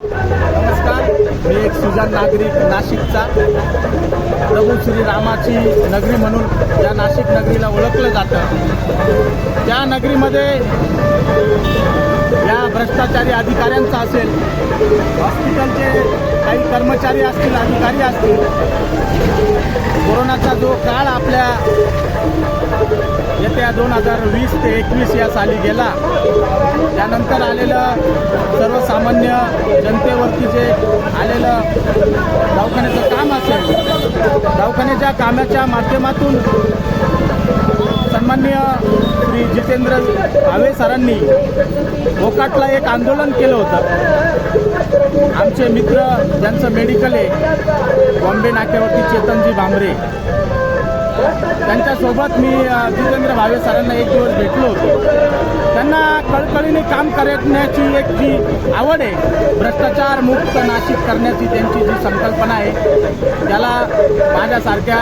नमस्कार मी एक सुजान नागरिक नाशिकचा. प्रभू श्रीरामाची नगरी म्हणून या नाशिक नगरीला ओळखलं जातं. त्या नगरीमध्ये या भ्रष्टाचारी अधिकाऱ्यांचा असेल हॉस्पिटलचे काही कर्मचारी असतील अधिकारी असतील कोरोनाचा जो काळ आपल्या येत्या दोन हजार वीस ते एकवीस या साली गेला. त्यानंतर आलेलं सर्वसामान्य जनतेवरती जे आलेलं दवाखान्याचं काम असेल दवाखान्याच्या कामाच्या माध्यमातून सन्माननीय श्री जितेंद्र भावे सरांनी गोकाटला एक आंदोलन केलं होतं. आमचे मित्र ज्यांचं मेडिकल आहे बॉम्बे नाक्यावरती चेतनजी भांबरे त्यांच्यासोबत मी जितेंद्र भावे सरांना एक दिवस भेटलो होतो. त्यांना कळकळीने काम करण्याची एक जी आवड आहे भ्रष्टाचार मुक्त नाशिक करण्याची त्यांची जी संकल्पना आहे त्याला माझ्यासारख्या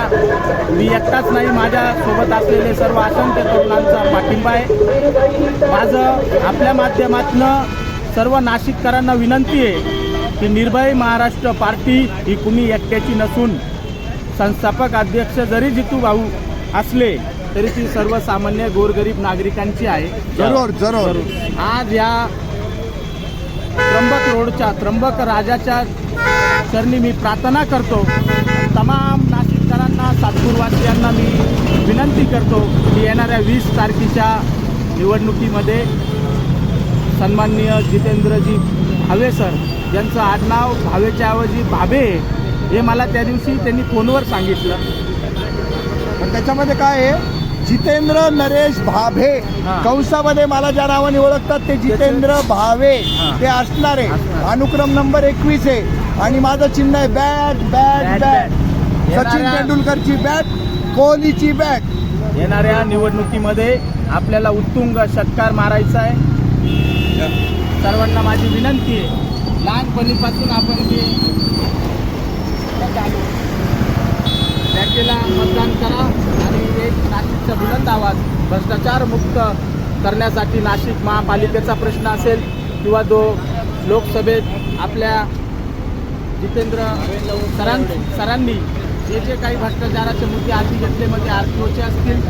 मी एकटाच नाही माझ्यासोबत असलेले सर्व असंख्य तरुणांचा पाठिंबा आहे. माझं आपल्या माध्यमातनं सर्व नाशिककरांना विनंती आहे की निर्भय महाराष्ट्र पार्टी ही कुणी एकट्याची नसून संस्थापक अध्यक्ष जरी जितू भाऊ असले तरी ती सर्वसामान्य गोरगरीब नागरिकांची आहे. जरूर, जरूर. आज या त्र्यंबक रोडच्या त्र्यंबक राजाच्या चरणी मी प्रार्थना करतो. तमाम नाशिककरांना सातपूरवासियांना मी विनंती करतो की येणाऱ्या वीस तारखेच्या निवडणुकीमध्ये सन्माननीय जितेंद्रजी भावे सर ज्यांचं आडनाव भावेच्या ऐवजी भावे हे मला त्या दिवशी त्यांनी फोनवर सांगितलं. पण त्याच्यामध्ये काय आहे? जितेंद्र नरेश भाभे. कंसामध्ये मला ज्या नावाने ओळखतात ते जितेंद्र भावे. ते असणार आहे. अनुक्रम नंबर एकवीस आहे. आणि माझं चिन्ह आहे बॅट बॅट बॅट. सचिन तेंडुलकरची बॅट कोहलीची बॅट. येणाऱ्या निवडणुकीमध्ये आपल्याला उत्तुंग षटकार मारायचा आहे. सर्वांना माझी विनंती आहे. लहानपणीपासून आपण जे करत चालू बँकेला मतदान करा आणि एक नाशिकचा बुलंद आवाज भ्रष्टाचार मुक्त करण्यासाठी नाशिक महापालिकेचा प्रश्न असेल किंवा जो लोकसभेत आपल्या जितेंद्र सरां सरांनी जे जे काही भ्रष्टाचाराचे मुद्दे आधी घेतले म्हणजे आर टी ओचे असतील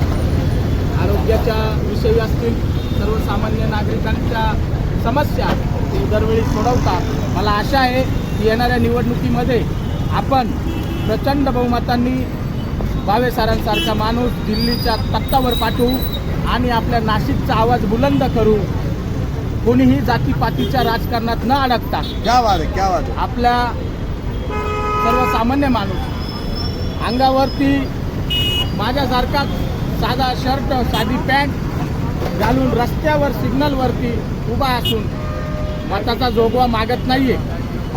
आरोग्याच्या विषयी असतील सर्वसामान्य नागरिकांच्या समस्या ते दरवेळी सोडवतात. मला आशा आहे की येणाऱ्या निवडणुकीमध्ये आपण प्रचंड बहुमतांनी भावे सरांसारखा माणूस दिल्लीच्या तख्तावर पाठवू आणि आपल्या नाशिकचा आवाज बुलंद करू. कोणीही जातीपातीच्या राजकारणात न अडकता क्या वाद आहे क्या वाद आहे आपल्या सर्वसामान्य माणूस अंगावरती माझ्यासारखा साधा शर्ट साधी पॅन्ट घालून रस्त्यावर सिग्नलवरती उभा असून मताचा जोगवा मागत नाहीये.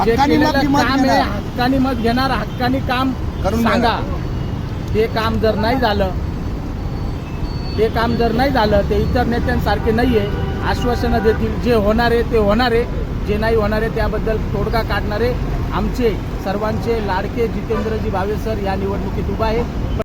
जे हक्कानी मत केलेलं काम आहे घेणार. हक्कानी मत घेणार हक्कानी काम करून सांगा. ते काम जर नाही झालं ते काम जर नाही झालं ते इतर नेत्यांसारखे नाही आहे आश्वासनं देतील जे होणार आहे ते होणार आहे. जे नाही होणार आहे त्याबद्दल तोडगा काढणारे आमचे सर्वांचे लाडके जितेंद्रजी भावे सर या निवडणुकीत उभा आहे